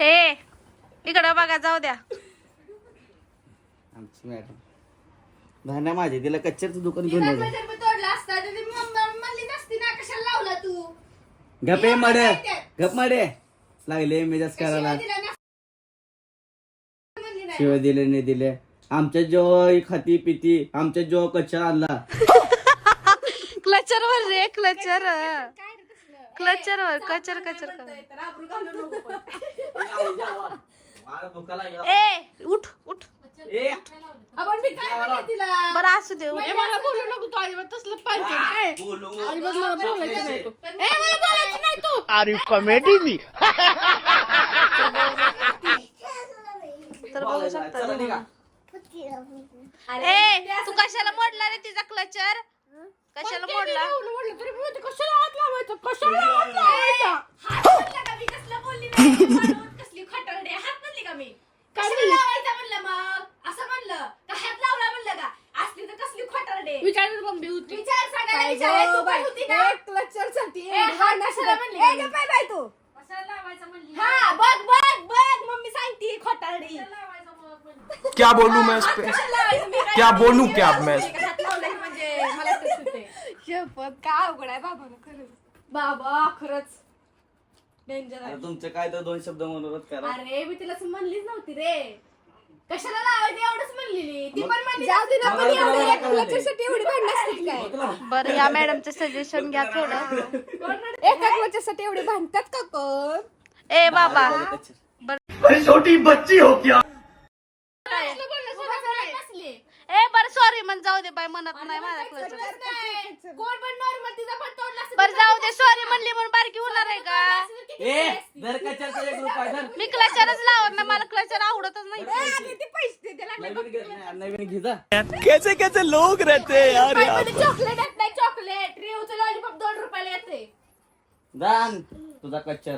ए इकडं बघा जाऊ द्या. आमची मॅडम. धान्या माझे तिला कच्च्याचं दुकान घेऊन ये जा. बी तोडला असता तर ती मम्मी म्हणली नसती ना कशाला लावला तू? गप आहे मडे. गप मडे. लागले मेजाज करायला. तिला नसती? शिवाय दिले नाही दिले. आमच्या जेव्हा खाती पिती आमच्या जेव्हा कच्चा आणला. क्लचर वर रे क्लचर काय रे तसलं? क्लचर वर कचर कचर म्हणतोय, तर आबरू घालू नको पण. ए उठ उठ. आपण मी काय म्हणले तिला? बरं असू दे उठ. ए, मला बोलू नको तू अजिबात तसलं पाहिजे काय अजिबात मला बोलायचं नाही तू. ए मला बोलायचं नाही तू. Are you comedy me? तर बघू शकता. ए तू कशाला मोडला रे तिचा क्लचर कशाला मोडला? तरी मी म्हणते, कशाला हात लावायचा हात म्हणलं का मी कसलं बोलली नाही मानवत कसली खटरडे हात म्हणली का मी कशाला लावायचा म्हणलं मग असं म्हणलं का हात लावला म्हणलं का असली तर कसली खटरडे विचार मम्मी होती विचार सांगायला विचार तू पण होती का? क्लचरसाठी ए, हात कशाला म्हणली. का मी? बाय तू. हा बघ बघ बघ मम्मी सांगती खोटारडी. क्या बोलूं मैं इस पे? क्या बोलूं? क्या अब मैं? पे? म्हणजे मला तेच होतंय. शपथ काय अवघड आहे बाबा खरंच. बाबा खरंच. डेंजर आहे. तुमचं काय तर दोन शब्द मनोरथ करा. अरे मी तिला असं म्हणलीच नव्हती रे. कशाला लावायचं एवढंच म्हणलेली ती पण म्हणली जाऊ दे ना मला पण तुला एवढं काय एक करायचंय? क्लचरसाठी एवढी भांडण असतील काय बरं या मॅडमचं सजेशन घ्या थोडं एका क्लचरसाठी एवढी भांडतात का कोण ए बाबा छोटी बच्ची हो क्या ए बरं सॉरी म्हण जाऊ दे बाय म्हणत नाही क्लचर कोण पण नॉर्मल तिचा पण तोडला बरं जाऊ दे सॉरी म्हणली म्हणून बारकी होणार आहे का ए जर कच्च्याचा एक रुपया धर मी क्लचरच लावत ना मला क्लचर आवडतच नाही किती पैसे दे त्याला नवीन घे नाही, नवीन घे जा कैसे कैसे लोग रहते हैं यार यहाँ चॉकलेट येत नाही चॉकलेट रेवचं लॉलीपॉप दोन रुपयाला येते दान तुझा कच्चर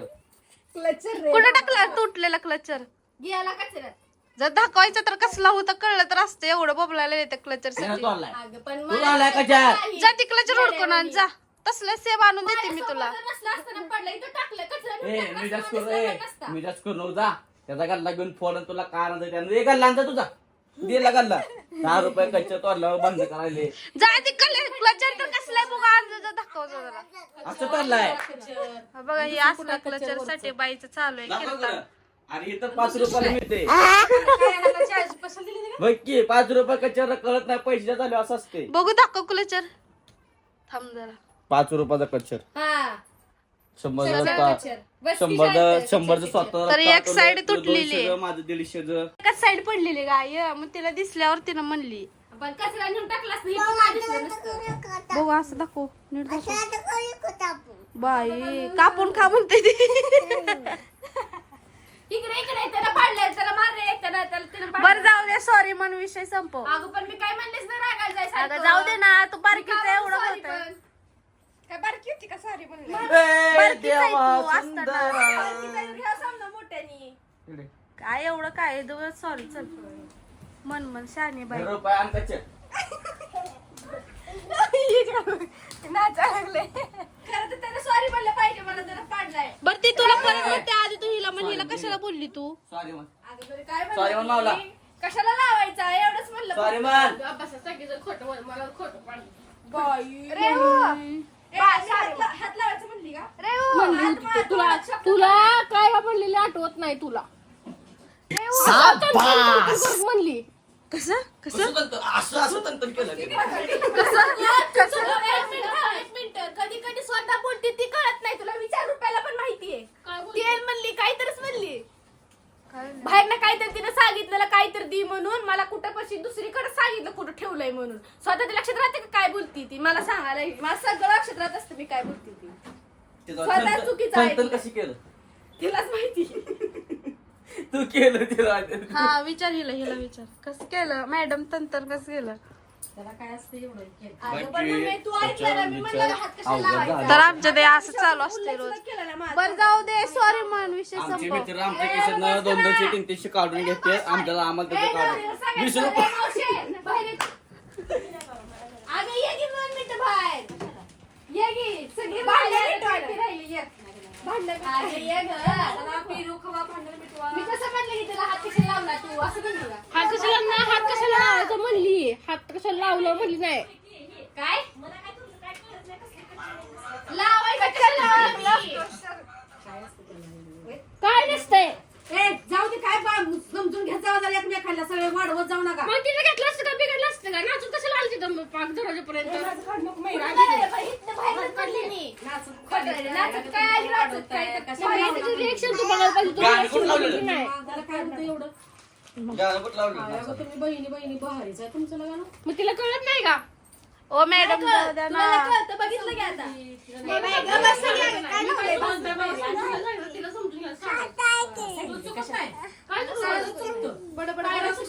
क्लचर रे. कुठं टाकला? तुटलेला क्लचर गियाला कचऱ्यात. जर दाखवायचं तर कसला होता कळलं तर असतं. एवढं बोबलायला येतं क्लचर त्यानं साठी. तो आणलाय अगं पण तू आणलाय कच्चर जा ती क्लचर उडकून आण जा. तसलं सेब आणून देते मी तुला. नसला असताना पडलं. इथं टाकलं कचरा ए मी जास्त करू ए मी जास्त करू नको जा. त्याचा गल्ला घेऊन फोडून तुला काय आणतं त्यानं. ए गल्ला आणता तुझा. दिला गल्ला दहा रुपये कच्च्या तोडल्यावर बंद करायले. जा ती क्लचर तर कसलाय बघा दाखव जरा असं तोडलाय हा बघा हे असलं क्लचरसाठी बाईचं चालू आहे दाखव कीर्तन जरा. आणि इथं पाच रुपयाला मिळते बघ की पाच रुपये कच्च्यावर कळत नाही पैसे झाले असं असते बघू दाखव क्लचर थांब जरा. पाच रुपयाचा कच्चर हा. शंभर शंभर शंभरचं स्वतः तर एक side तुटलेली. आहे. माझं दीडशेचं एकाच साईड पडलेली गाय मग तिला दिसल्यावर तिनं म्हणली. पण कचरा नेऊन टाकला असता, पण काय दिसलं नसतं. बघू असं दाखव. नीट दाखव. बाई कापून खा म्हणते ती. इकडे इकडे त्याला पाडलंय त्याला मारले त्याला त्याला तिनं पाडलंय. बरं जाऊ दे सॉरी म्हण विषय संपव. अगं पण मी काय म्हणलेच ना रागायला जायचं अगं जाऊ दे ना तू बारकीचं एवढं होत काय बारकी होती का? सॉरी म्हणलं ए, बारकीच आहे देवा, तू, असताना. सुंदरा. मोठ्यानी इकडे. काय एवढं काय सॉरी चल मन मन शाने बाई रुपये. नाचा लागले खरं तर त्याला सॉरी म्हणलं पाहिजे मला त्याला पाडलाय बरं ती तुला परत म्हणते आधी तू हिला म्हण हिला कशाला बोलली तू Sorry म्हण. अगं बरं काय म्हण मावला. मी? कशाला लावायचा एवढंच म्हणलं Sorry म्हण. अभ्यासात सगळेजण खोटं बोल मला खोटं पाडलं बाई रे हो. हात लावायचं म्हणली का? हो, हात तुला तुला काय म्हणलेली आठवत नाही तुला? म्हणली. कसं? कसं? असं असं तंत्र केलं तिने. एक मिनिट, एक मिनिट. कधी कधी स्वतः बोलते ती कळत नाही तुला. विचार रुपयाला पण माहितीये ती म्हणली काहीतरीच म्हणली. बाहेर ना काहीतरी तिने सांगितलेलं काहीतरी दी म्हणून. मला कुठं पशी दुसरीकडे सांगितलं कुठं ठेवलंय म्हणून. स्वतः लक्षात राहते बोलती ती? मला सांगायला मला सगळं लक्षात राहत असतं मी काय बोलती ती? स्वतः तंत्र- चुकीचं आहे. कशी केलं? तिलाच माहिती. तू केलं तिला हा विचार हिला हिला विचार. कसं केलं? मॅडम तंतर कसं केलं? अगं पण मम्मी, तू ऐकलं ना मी म्हणलं हात कशाला अवघड लावायचा? झालं. तर आमच्या ते असं चालू असते रोज. केलं ना माझं. बरं जाऊ दे सॉरी म्हण विषय आमचे संपव. मित्र आमच्या दोन दोनशे तीन तीनशे काढून घेते. आमच्याला आम्हाला त्याचं काढून. वीस रुपये बाहेर ये. अगं ये सगळी राहिली, ये. मी कसं म्हणलं की तुला हात कशाला लावला तू? असं म्हणलं का? हात कशाला ना हात कशाला लावायचं म्हणली. हात कशाला लावलं म्हणली नाही. काय लावायचं कशाला लावलं? काय नसतंय ए जाऊ दे काय बा समजून घेत जाऊ जरा एकमेकाला सगळे वाढवत जाऊ नका मग तिने घेतलं असतं का बिघडलं असतं का नाचून कशाला आली तिथं पाक दरवाजेपर्यंत कुठं नाही, बाई, इथनं बाहेरच पडली मी. नाचत काय आली, नाचत काय तर रिएक्शन तू बघायला पाहिजे. तू गाणं reaction कुठं लावलेलं? बघितली नाही त्याला काय होतं एवढं? गाणं कुठं लावलं अगं तुम्ही बहिणी बहिणी बहारीच आहे तुमचं लग्न. मग तिला कळत नाही का? ओ मॅडम जाऊ द्या तुम्हाला ना कळतं, बघितलं की आता ए बाई, गं बस सगळ्या. काय लावलंय? तिला समजून घ्या, सांग. काय तुझं? बडबड करायचं सुरू व्हायचं.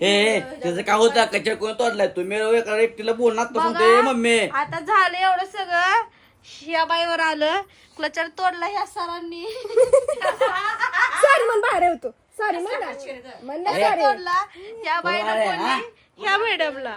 ए त्याचं काय होतं? कच्च्या कोण तोडलाय? तुम्ही एका एकटीला बोलणार तर म्हणते मम्मी. आता झालं एवढं सगळं. ह्या बाईवर आलं. क्लचर तोडला ह्या सरांनी. सॉरी म्हण बाहेर होतो. सॉरी म्हण. ना. म्हण ना ए, sorry. तोडला. ह्या बाईला? बोलली ह्या मॅडमला